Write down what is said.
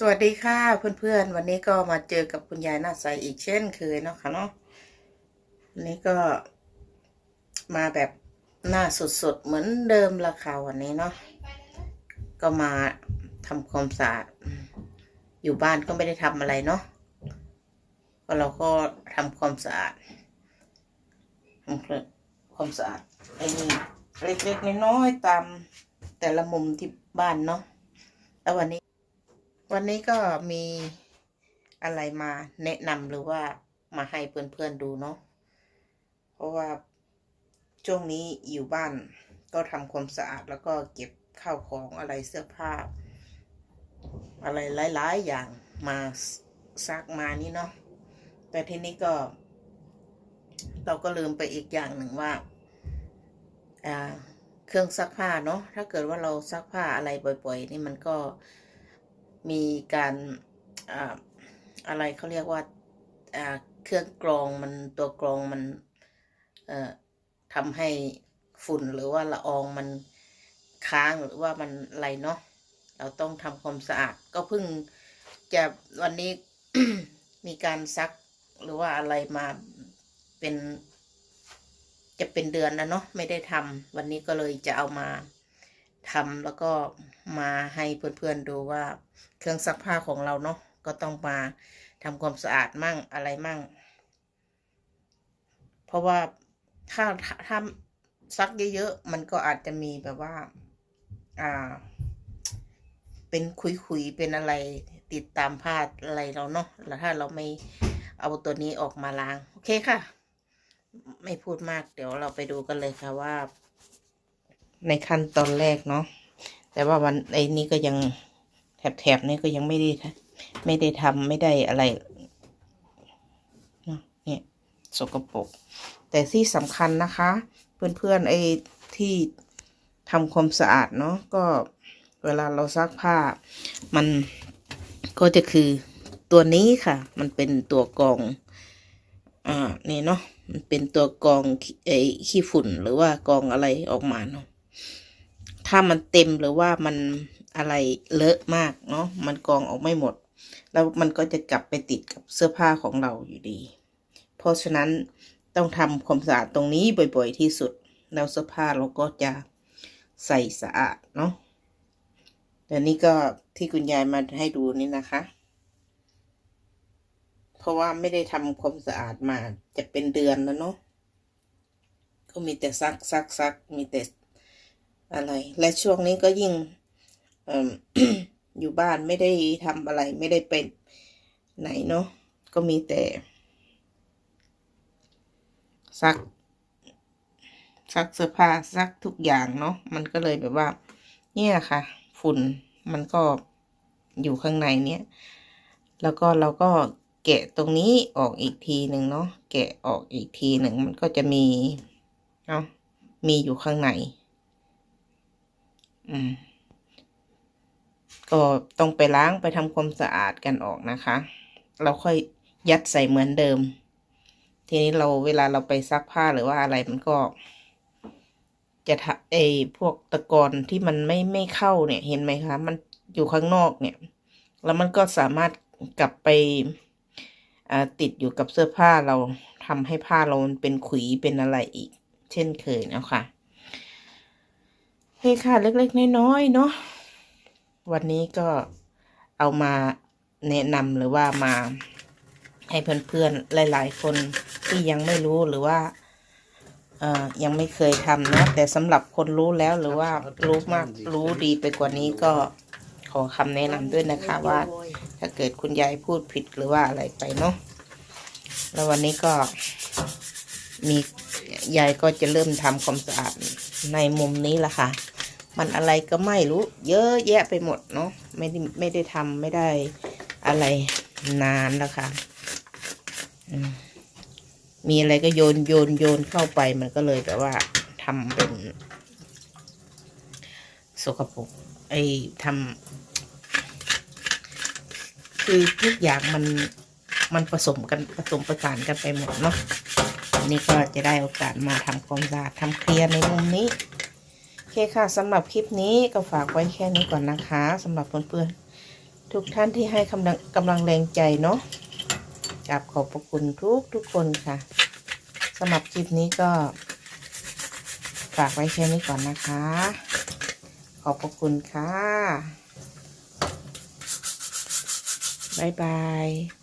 สวัสดีค่ะเพื่อนๆ วันนี้ก็มาเจอกับคุณยายหน้าใสอีกเช่นเคยเนาะค่ะเนาะวันนี้ก็มาแบบหน้าสดๆ เหมือนเดิมละค่ะวันนี้เนาะก็มาทำความสะอาดอยู่บ้านก็ไม่ได้ทำอะไรเนาะก็เราก็ทำความสะอาดทำความสะอาดไอ้นี่เล็กๆน้อยๆตามแต่ละมุมที่บ้านเนาะแล้ววันนี้ วันนี้ก็มีอะไรมาแนะนำหรือว่ามาให้เพื่อนๆดูเนาะ เพราะว่าช่วงนี้อยู่บ้านก็ทำความสะอาดแล้วก็เก็บข้าวของอะไรเสื้อผ้า อะไรหลายๆอย่างมาซักมานี่เนาะ แต่ทีนี้ก็ เราก็ลืมไปอีกอย่างหนึ่งว่าเครื่องซักผ้าเนาะ ถ้าเกิดว่าเราซักผ้าอะไรบ่อย ๆ นี่มันก็ มีการอ่าอะไรเขาเรียกว่าเครื่องกรองมันตัวกรองมันทำให้ฝุ่นหรือว่าละอองมันค้างหรือว่ามันอะไรเนาะเราต้องทำความสะอาด ก็เพิ่งจะวันนี้มีการซักหรือว่าอะไรมาเป็น จะเป็นเดือนแล้วเนาะไม่ได้ทำวันนี้ก็เลยจะเอามาทำแล้วก็ มาให้เพื่อนๆดูว่าเครื่องซักผ้าของเราเนาะก็ต้องมาทำความสะอาดมั่งอะไรมั่ง เพราะว่าถ้าถ้าซักเยอะๆมันก็อาจจะมีแบบว่า อ่า เป็นคุยๆเป็นอะไรติดตามผ้าอะไรเราเนาะแล้วถ้าเราไม่เอาตัวนี้ออกมาล้าง โอเคค่ะ ไม่พูดมากเดี๋ยวเราไปดูกันเลยค่ะว่า ในขั้นตอนแรกเนาะ แต่ว่าวันไอ้นี้ก็ยังแถบๆนี่ก็ยังไม่ได้ไม่ได้ทำไม่ได้อะไรเนาะเนี่ยสกปรกแต่ที่สำคัญนะคะ เพื่อนๆไอ้ที่ทำความสะอาดเนาะก็เวลาเราซักผ้า มันก็จะคือตัวนี้ค่ะ มันเป็นตัวกรองอ่านี่เนาะมันเป็นตัวกรองไอ้ขี้ฝุ่นหรือว่ากรองอะไรออกมาเนาะ ถ้ามันเต็มหรือว่ามันอะไรเลอะมากเนาะมันกองออกไม่หมด แล้วมันก็จะกลับไปติดกับเสื้อผ้าของเราอยู่ดี เพราะฉะนั้นต้องทำความสะอาดตรงนี้บ่อยๆที่สุด แล้วเสื้อผ้าเราก็จะใส่สะอาดเนาะแต่นี่ก็ที่คุณยายมาให้ดูนี่นะคะ เพราะว่าไม่ได้ทำความสะอาดมาจะเป็นเดือนแล้วเนาะก็มีแต่ซักซักซักมีแต่ อะไร และช่วงนี้ก็ยิ่งอยู่บ้านไม่ได้ทำอะไรไม่ได้เป็นไหนเนาะก็มีแต่ซักซักเสื้อผ้าซักทุกอย่างเนาะมันก็เลยแบบว่า เนี่ยค่ะ ฝุ่นมันก็อยู่ข้างในเนี้ยแล้วก็เราก็แกะตรงนี้ออกอีกทีหนึ่งเนาะแกะออกอีกทีหนึ่งมันก็จะมีเนาะมีอยู่ข้างใน ก็ต้องไปล้างไปทำความสะอาดกันออกนะคะ เราค่อยยัดใส่เหมือนเดิม ทีนี้เราเวลาเราไปซักผ้าหรือว่าอะไรมันก็จะทะไอพวกตะกอนที่มันไม่ไม่เข้าเนี่ย เห็นไหมคะ มันอยู่ข้างนอกเนี่ย แล้วมันก็สามารถกลับไปติดอยู่กับเสื้อผ้าเราทำให้ผ้าเรามันเป็นขุยเป็นอะไรอีก เช่นเคยนะคะ เฮ้ค่ะเล็กๆน้อยๆเนาะวันนี้ก็เอามาแนะนำหรือว่ามาให้เพื่อนๆหลาย ๆ คนที่ยังไม่รู้หรือว่าเอ่อยังไม่เคยทำนะแต่สำหรับคนรู้แล้วหรือว่ารู้มากรู้ดีไปกว่านี้ก็ขอคำแนะนำด้วยนะคะว่าถ้าเกิดคุณยายพูดผิดหรือว่าอะไรไปเนาะแล้ววันนี้ก็มียายก็จะเริ่มทำความสะอาดในมุมนี้ละค่ะ มันอะไรก็ไม่รู้ เยอะแยะไปหมดเนาะไม่ได้ไม่ได้ทำไม่ได้อะไรนานแล้วค่ะมีอะไรก็โยนโยนโยนเข้าไปมันก็เลยแบบว่าทำเป็น สกปรกไอ้ทำคือทุกอย่างมันมันผสมกันผสมประสานกันไปหมดเนาะนี่ก็จะได้โอกาสมาทำความสะอาดทำเคลียร์ในมุมนี้ อเคค่ะสำหรับคลิปนี้ก็ฝากไว้แค่นี้ก่อนนะคะสำหรับเพื่อนๆทุกท่านที่ให้กำลังกำลังแรงใจเนาะกราบขอบพระคุณทุกทุกคนค่ะสำหรับคลิปนี้ก็ ฝากไว้แค่นี้ก่อนนะคะ ขอบพระคุณค่ะ บ๊ายบาย